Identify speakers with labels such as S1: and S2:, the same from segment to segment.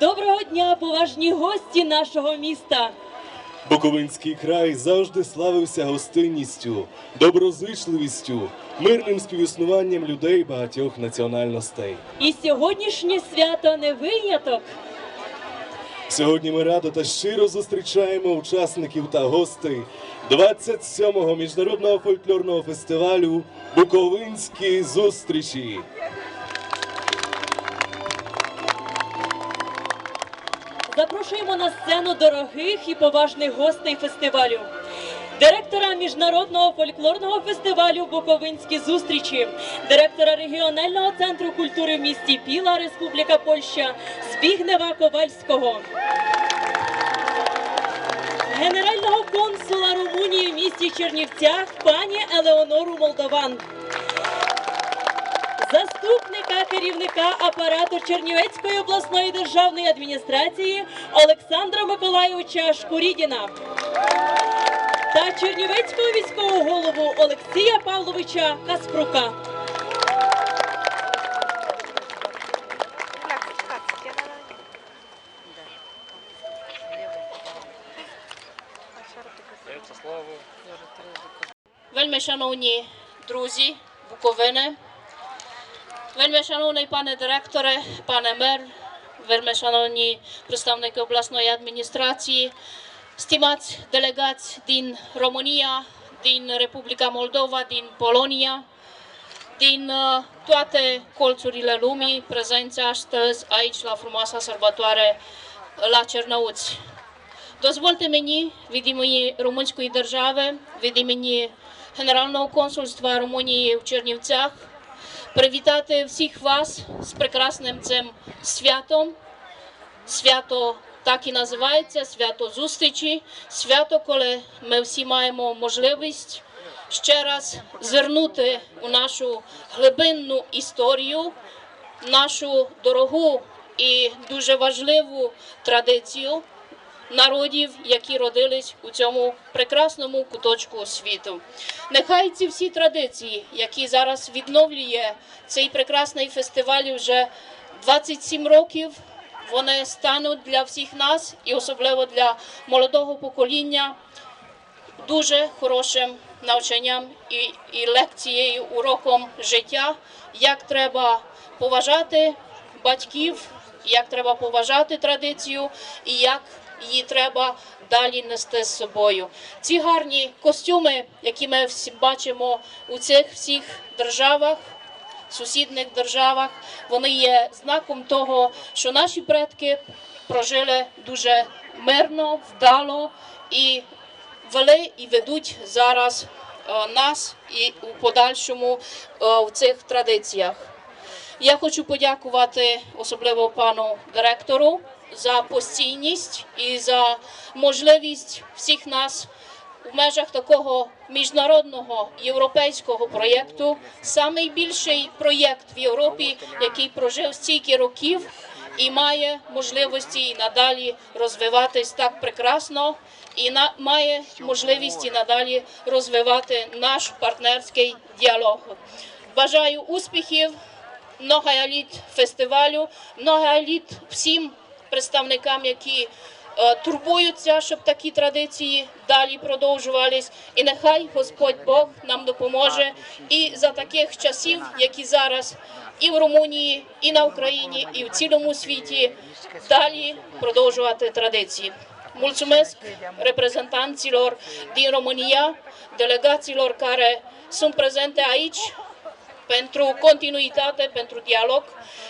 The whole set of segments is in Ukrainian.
S1: Доброго дня, поважні гості нашого міста.
S2: Буковинський край завжди славився гостинністю, доброзичливістю, мирним співіснуванням людей багатьох національностей.
S1: І сьогоднішнє свято не виняток.
S2: Сьогодні ми радо та щиро зустрічаємо учасників та гостей 27-го міжнародного фольклорного фестивалю Буковинські зустрічі.
S1: Запрошуємо на сцену дорогих і поважних гостей фестивалю. Директора міжнародного фольклорного фестивалю Буковинські зустрічі, директора регіонального центру культури в місті Піла, Республіка Польща Збігнева Ковальського, генерального консула Румунії в місті Чернівцях пані Елеонору Молдован. Заступника керівника апарату Чернівецької обласної державної адміністрації Олександра Миколайовича Шкурідіна та Чернівецького міського голову Олексія Павловича Каспрука.
S3: Вельми шановні друзі Буковини, вельми шановний пане директоре, пане мер, вельми шановні представники обласної адміністрації, stimați delegați din România, din Republica Moldova, din Polonia, din uh, toate colțurile lumii prezenți astăzi aici la frumoasa sărbătoare la Cernăuți. Дозвольте мені від імені Румунської держави, від імені Генерального консульства Румунії в Чернівцях привітати всіх вас з прекрасним цим святом. Свято так і називається свято зустрічі, свято, коли ми всі маємо можливість ще раз звернути у нашу глибинну історію, нашу дорогу і дуже важливу традицію народів, які родились у цьому прекрасному куточку світу. Нехай ці всі традиції, які зараз відновлює цей прекрасний фестиваль вже 27 років, вони стануть для всіх нас і особливо для молодого покоління дуже хорошим навчанням і, і лекцією, уроком життя, як треба поважати батьків, як треба поважати традицію і як її треба далі нести з собою. Ці гарні костюми, які ми всі бачимо у цих всіх державах, сусідніх державах, вони є знаком того, що наші предки прожили дуже мирно, вдало і вели і ведуть зараз е, нас і у подальшому е, в цих традиціях. Я хочу подякувати особливо пану директору за постійність і за можливість всіх нас у межах такого міжнародного європейського проєкту. Найбільший проєкт в Європі, який прожив стільки років і має можливості і надалі розвиватись так прекрасно, і на, має можливість і надалі розвивати наш партнерський діалог. Бажаю успіхів, много еліт фестивалю, много еліт всім представникам, які е, турбуються, щоб такі традиції далі продовжувались. І нехай Господь Бог нам допоможе і за таких часів, які зараз і в Румунії, і на Україні, і в цілому світі далі продовжувати традиції. Mulțumesc reprezentanților din România, delegațiilor care sunt prezente aici pentru continuitate, pentru dialog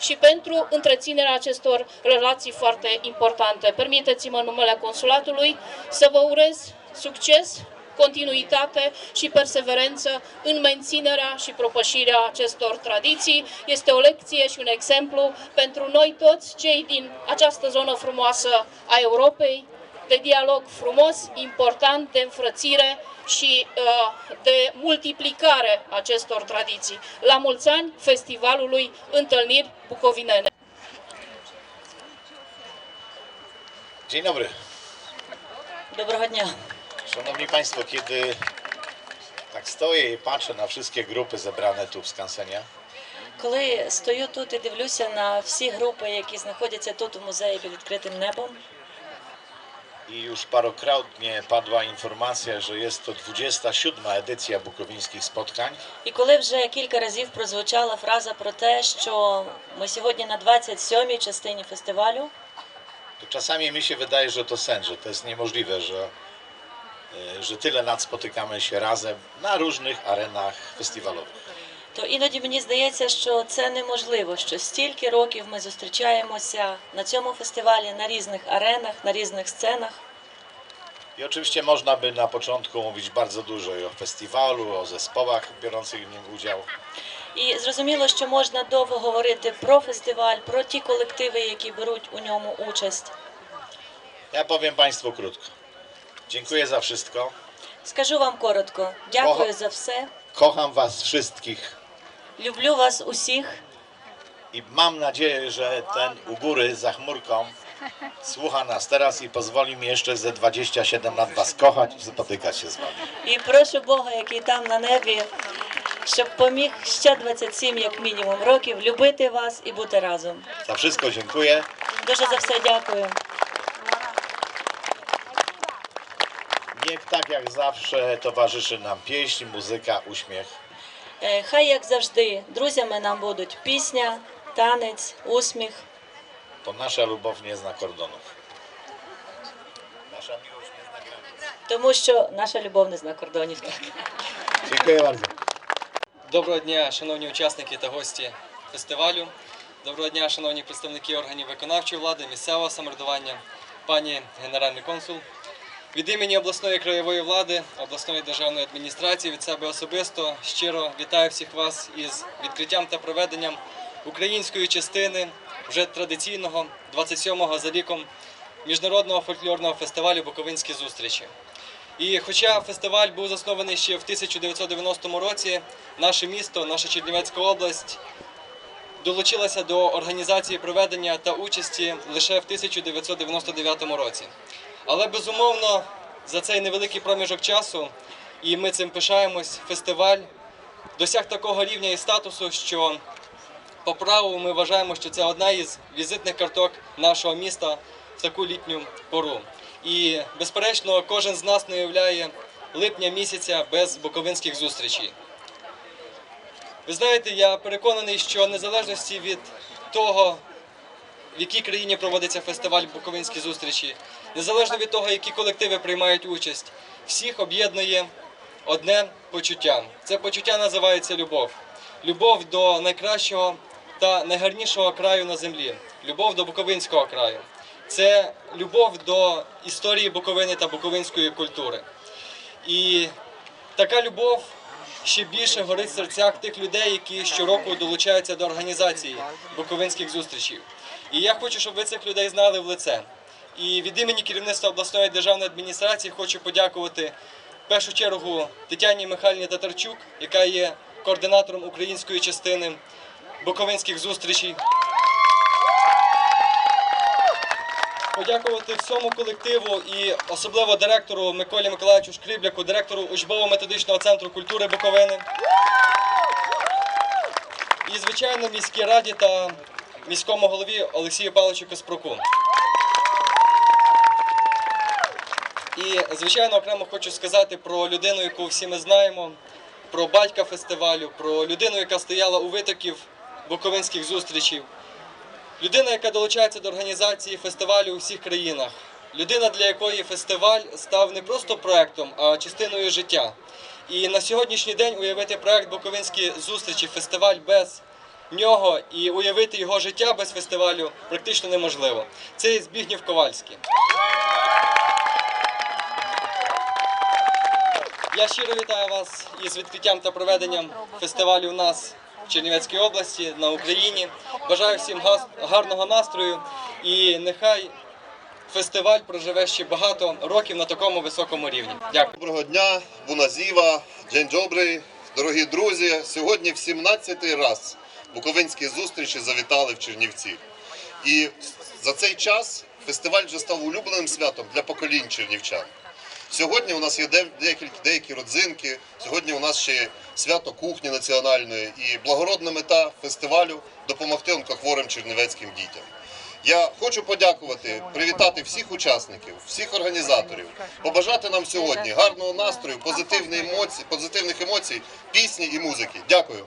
S3: și pentru întreținerea acestor relații foarte importante. Permiteți-mă în numele Consulatului să vă urez succes, continuitate și perseverență în menținerea și propășirea acestor tradiții. Este o lecție și un exemplu pentru noi toți cei din această zonă frumoasă a Europei, de dialog frumos, important, de înfrățire și uh, de multiplicare a acestor tradiții. La mulți ani festivalului Întâlniri Bucovinene.
S4: Dzień dobry.
S1: Доброго дня.
S4: Szanowni Państwo, kiedy tak stoję i patrzę na wszystkie grupy zebrane tu w skansenie,
S5: Коли стою тут і дивлюся на всі групи, які знаходяться тут у музеї під відкритим небом,
S4: I już parokrotnie padła informacja, że jest to 27. edycja bukowińskich spotkań.
S5: і коли вже кілька разів прозвучала фраза про те, що ми сьогодні на 27-й частині фестивалю,
S4: To czasami mi się wydaje, że to sen, że to jest niemożliwe, że, e, że tyle lat spotykamy się razem na różnych arenach festiwalowych.
S5: То іноді мені здається, що це неможливо, що стільки років ми зустрічаємося на цьому фестивалі на різних аренах, на різних сценах.
S4: I oczywiście można by na początku mówić bardzo dużo i o festiwalu, o zespołach biorących w nim udział.
S5: І зрозуміло, що можна довго говорити про фестиваль, про ті колективи, які беруть у ньому участь.
S4: Ja powiem Państwu krótko. Dziękuję za wszystko.
S5: Скажу вам коротко, дякую за все.
S4: Kocham Was wszystkich
S5: Люблю вас усіх
S4: i mam nadzieję, że ten u góry za chmurką słucha nas teraz i pozwoli mi jeszcze ze 27 lat Was kochać i spotykać się z Wami.
S5: і прошу Бога, який там на небі, щоб поміг ще 27, як мінімум, років любити вас і бути разом.
S4: Za wszystko dziękuję.
S5: Дуже за все дякую.
S4: Niech tak jak zawsze towarzyszy nam pieśń, muzyka, uśmiech.
S5: Е, Хай, як завжди, друзями нам будуть пісня, танець, усміх,
S4: Bo nasza lubow nie zna kordonów. Nasza miłość nie zna granic.
S5: тому що наша любов не зна кордонів.
S4: Dziękuję bardzo.
S6: Доброго дня, шановні учасники та гості фестивалю. Доброго дня, шановні представники органів виконавчої влади, місцевого самоврядування, пані генеральний консул. Від імені обласної краєвої влади, обласної державної адміністрації від себе особисто щиро вітаю всіх вас із відкриттям та проведенням української частини вже традиційного 27-го за ліком міжнародного фольклорного фестивалю Буковинські зустрічі. І хоча фестиваль був заснований ще в 1990 році, наше місто, наша Чернівецька область долучилася до організації проведення та участі лише в 1999 році. Але безумовно за цей невеликий проміжок часу, і ми цим пишаємось, фестиваль досяг такого рівня і статусу, що по праву ми вважаємо, що це одна із візитних карток нашого міста в таку літню пору. І, безперечно, кожен з нас не уявляє липня місяця без буковинських зустрічей. Ви знаєте, я переконаний, що незалежності від того, в якій країні проводиться фестиваль Буковинські зустрічі, незалежно від того, які колективи приймають участь, всіх об'єднує одне почуття. Це почуття називається любов. Любов до найкращого та найгарнішого краю на землі, любов до Буковинського краю. Це любов до історії Буковини та буковинської культури. І така любов ще більше горить в серцях тих людей, які щороку долучаються до організації буковинських зустрічей. І я хочу, щоб ви цих людей знали в лице. І від імені керівництва обласної державної адміністрації хочу подякувати в першу чергу Тетяні Михайлівні Татарчук, яка є координатором української частини буковинських зустрічей. подякувати всьому колективу і особливо директору Миколі Миколаївичу Шкрібляку, директору учбово-методичного центру культури Буковини. І, звичайно, міській раді та міському голові Олексію Павловичу Каспруку. І, звичайно, окремо хочу сказати про людину, яку всі ми знаємо, про батька фестивалю, про людину, яка стояла у витоків буковинських зустрічей. Людина, яка долучається до організації фестивалю у всіх країнах. Людина, для якої фестиваль став не просто проектом, а частиною життя. І на сьогоднішній день уявити проект Буковинські зустрічі, фестиваль без нього і уявити його життя без фестивалю практично неможливо. Це Збігнів Ковальський. Я щиро вітаю вас із відкриттям та проведенням фестивалю у нас в Чернівецькій області на Україні. Бажаю всім гарного настрою і нехай фестиваль проживе ще багато років на такому високому рівні. Дякую.
S7: Доброго дня, Буназіва, день добрий, дорогі друзі. Сьогодні в 17-й раз буковинські зустрічі завітали в Чернівці. І за цей час фестиваль вже став улюбленим святом для поколінь чернівчан. Сьогодні у нас є декілька деякі родзинки. Сьогодні у нас ще свято кухні національної і благородна мета фестивалю допомогти онкохворим чернівецьким дітям. Я хочу подякувати, привітати всіх учасників, всіх організаторів, побажати нам сьогодні гарного настрою, позитивних емоцій, позитивних емоцій, пісні і музики. Дякую.